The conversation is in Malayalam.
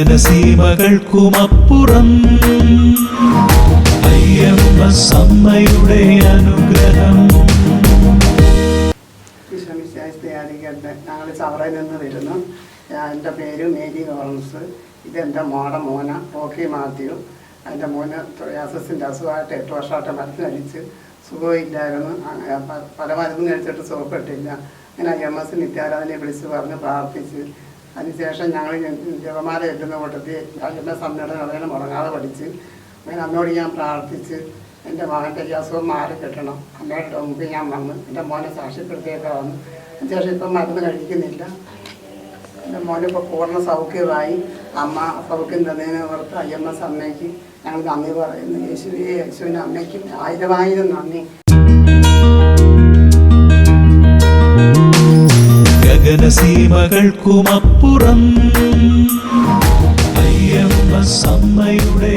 ഗഗനസീമകൾക്കുമപ്പുറം അയ്യമ്മ അനുഗ്രഹം. ഞങ്ങൾ ചവറയിൽ നിന്ന് വരുന്നു. എന്റെ പേര് മേരി ലോറൻസ് ഇതെന്റെ മോടെ മോന റോക്കി മാത്യു. എന്റെ മോന് യാസസിന്റെ അസുഖമായിട്ട് എട്ട് വർഷമായിട്ട് മരുന്ന് കഴിച്ച് സുഖമില്ലായിരുന്നു. പല മരുന്നും കഴിച്ചിട്ട് സുഖപ്പെട്ടില്ല. അങ്ങനെ എം എസ് നിത്യാരാധനയെ വിളിച്ച് പറഞ്ഞ് പ്രാർത്ഥിച്ച് അതിനുശേഷം ഞങ്ങൾ ജപമാല എത്തുന്ന കൂട്ടത്തിൽ ഐ സമ്മേളനം അമ്മയുടെ മുടങ്ങാതെ പഠിച്ച് അങ്ങനെ അന്നോട് ഞാൻ പ്രാർത്ഥിച്ച് എന്റെ മകന്റെ ഈ അസുഖം മാറി കിട്ടണം. അമ്മയുടെ മുമ്പ് ഞാൻ വന്ന് എന്റെ മോനെ സാക്ഷ്യപ്പെടുത്തിയൊക്കെ വന്നു. അതിനുശേഷം ഇപ്പം മരുന്ന് കഴിക്കുന്നില്ല. എന്റെ മോനിപ്പോൾ പൂർണ സൗഖ്യമായി. അമ്മ സൗഖ്യം തന്നതിനെ ഓർത്ത് അയ്യമ്മ അമ്മയ്ക്ക് ഞങ്ങൾ നന്ദി പറയുന്നു. യേശുവേ യേശുവിന്റെ അമ്മയ്ക്കും ആയിരമായിരം നന്ദി. ഗഗനസീമകൾക്കുമപ്പുറം അയ്യമ്മ സമ്മയുടെ